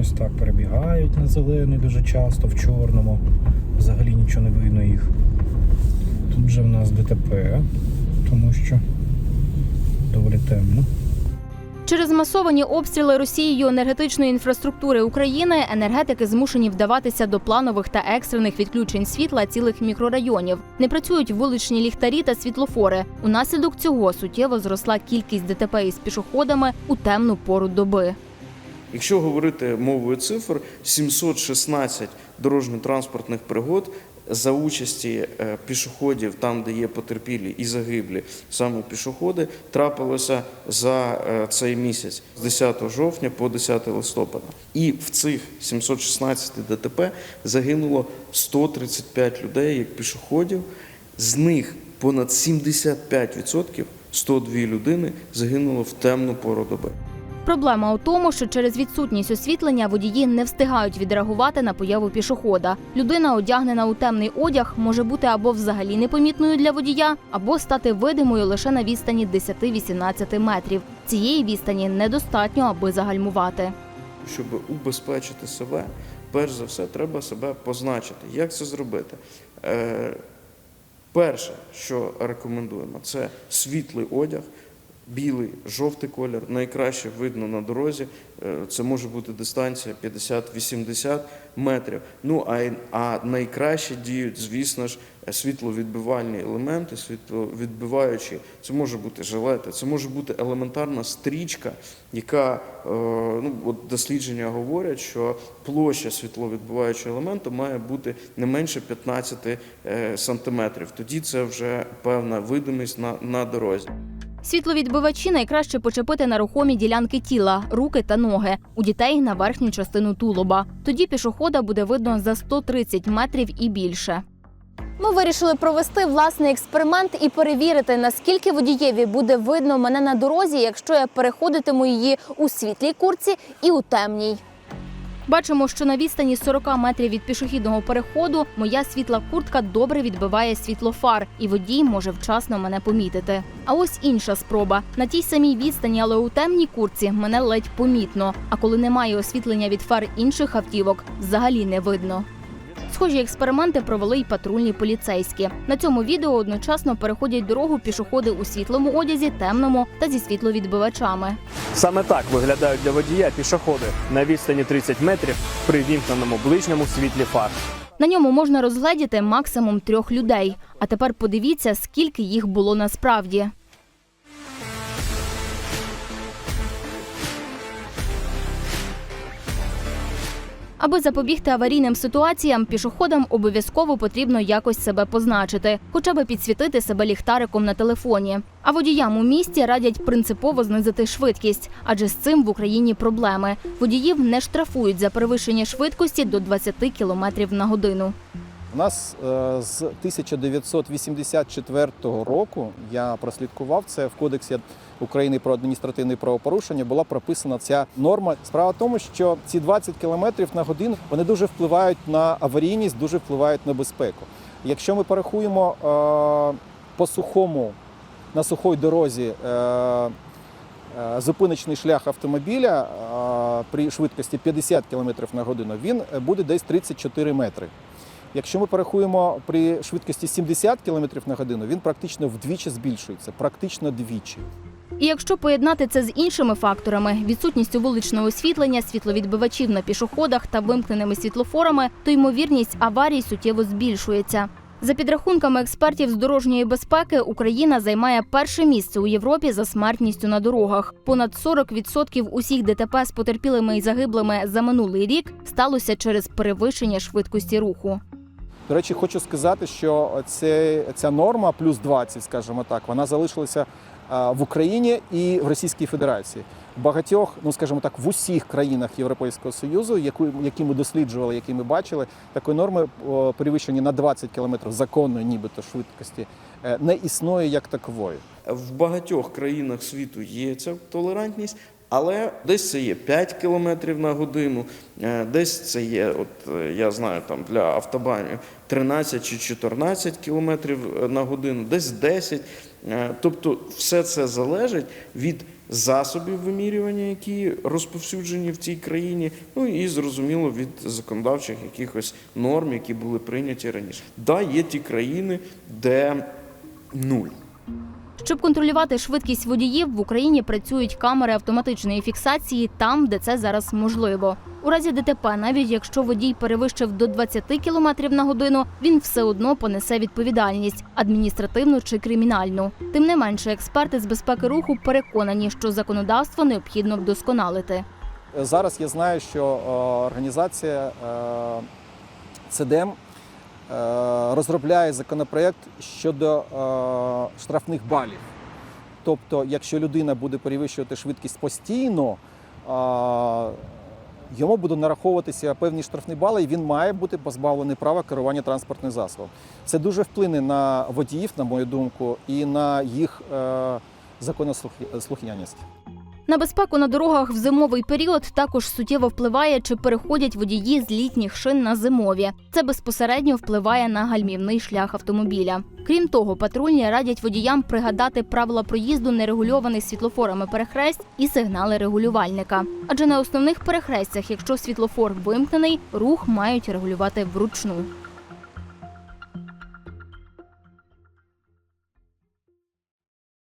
Ось так перебігають на зелений дуже часто, в чорному. Взагалі нічого не видно їх. Тут же в нас ДТП, тому що доволі темно. Через масовані обстріли Росією енергетичної інфраструктури України енергетики змушені вдаватися до планових та екстрених відключень світла цілих мікрорайонів. Не працюють вуличні ліхтарі та світлофори. Унаслідок цього суттєво зросла кількість ДТП із пішоходами у темну пору доби. Якщо говорити мовою цифр, 716 дорожньо-транспортних пригод за участі е, пішоходів, там, де є потерпілі і загиблі саме пішоходи, трапилося за е, цей місяць з 10 жовтня по 10 листопада. І в цих 716 ДТП загинуло 135 людей як пішоходів. З них понад 75%, 102 людини, загинуло в темну пору доби. Проблема у тому, що через відсутність освітлення водії не встигають відреагувати на появу пішохода. Людина, одягнена у темний одяг, може бути або взагалі непомітною для водія, або стати видимою лише на відстані 10-18 метрів. Цієї відстані недостатньо, аби загальмувати. Щоб убезпечити себе, перш за все, треба себе позначити. Як це зробити? Е, перше, що рекомендуємо, це світлий одяг, білий, жовтий колір. Найкраще видно на дорозі. Е, Це може бути дистанція 50-80 метрів. Ну а, а найкраще діють, звісно ж, світловідбивальні елементи, світловідбиваючі. Це може бути жилети, це може бути елементарна стрічка, яка е, ну от дослідження говорять, що площа світловідбиваючого елементу має бути не менше 15 е, сантиметрів. Тоді це вже певна видимість на, на дорозі. Світловідбивачі найкраще почепити на рухомі ділянки тіла, руки та ноги, у дітей на верхню частину тулуба. Тоді пішохода буде видно за 130 метрів і більше. Ми вирішили провести власний експеримент і перевірити, наскільки водієві буде видно мене на дорозі, якщо я переходитиму її у світлій курці і у темній. Бачимо, що на відстані 40 метрів від пішохідного переходу моя світла куртка добре відбиває світло фар, і водій може вчасно мене помітити. А ось інша спроба на тій самій відстані, але у темній курці мене ледь помітно. А коли немає освітлення від фар інших автівок, взагалі не видно. Схожі експерименти провели й патрульні поліцейські. На цьому відео одночасно переходять дорогу пішоходи у світлому одязі, темному та зі світловідбивачами. Саме так виглядають для водія пішоходи на відстані 30 метрів при вімкненому ближньому світлі фар. На ньому можна розгледіти максимум трьох людей. А тепер подивіться, скільки їх було насправді. Аби запобігти аварійним ситуаціям, пішоходам обов'язково потрібно якось себе позначити, хоча б підсвітити себе ліхтариком на телефоні. А водіям у місті радять принципово знизити швидкість, адже з цим в Україні проблеми. Водіїв не штрафують за перевищення швидкості до 20 км на годину. У нас е, з 1984 року я прослідкував це в Кодексі України про адміністративне правопорушення. Була прописана ця норма. Справа в тому, що ці 20 км на годину вони дуже впливають на аварійність, дуже впливають на безпеку. Якщо ми порахуємо е, по сухому на сухій дорозі. Е, Зупиночний шлях автомобіля при швидкості 50 км на годину він буде десь 34 метри. Якщо ми порахуємо при швидкості 70 км на годину, він практично вдвічі збільшується, практично двічі. І якщо поєднати це з іншими факторами відсутністю вуличного освітлення, світловідбивачів на пішоходах та вимкненими світлофорами, то ймовірність аварій суттєво збільшується. За підрахунками експертів з дорожньої безпеки, Україна займає перше місце у Європі за смертністю на дорогах. Понад 40% усіх ДТП з потерпілими і загиблими за минулий рік сталося через перевищення швидкості руху. До речі, хочу сказати, що це, ця норма плюс 20, скажімо так, вона залишилася в Україні і в Російській Федерації. В багатьох, ну скажімо так, в усіх країнах Європейського Союзу, яку, які ми досліджували, які ми бачили, такої норми перевищення на 20 км законної, нібито швидкості, е, не існує як такової. В багатьох країнах світу є ця толерантність, але десь це є 5 км на годину, е, десь це є, от е, я знаю, там для автобанів 13 чи 14 км на годину, десь 10. Е, Тобто все це залежить від засобів вимірювання, які розповсюджені в цій країні, ну і зрозуміло від законодавчих якихось норм, які були прийняті раніше. Да, є ті країни, де нуль. Щоб контролювати швидкість водіїв, в Україні працюють камери автоматичної фіксації там, де це зараз можливо. У разі ДТП, навіть якщо водій перевищив до 20 км на годину, він все одно понесе відповідальність адміністративну чи кримінальну. Тим не менше, експерти з безпеки руху переконані, що законодавство необхідно вдосконалити. Зараз я знаю, що е, організація е, ЦДМ розробляє законопроект щодо е, штрафних балів. Тобто, якщо людина буде перевищувати швидкість постійно, е, йому будуть нараховуватися певні штрафні бали, і він має бути позбавлений права керування транспортним засобом. Це дуже вплине на водіїв, на мою думку, і на їх е, законослухняність. На безпеку на дорогах в зимовий період також суттєво впливає, чи переходять водії з літніх шин на зимові. Це безпосередньо впливає на гальмівний шлях автомобіля. Крім того, патрульні радять водіям пригадати правила проїзду нерегульованих світлофорами перехресть і сигнали регулювальника. Адже на основних перехрестях, якщо світлофор вимкнений, рух мають регулювати вручну.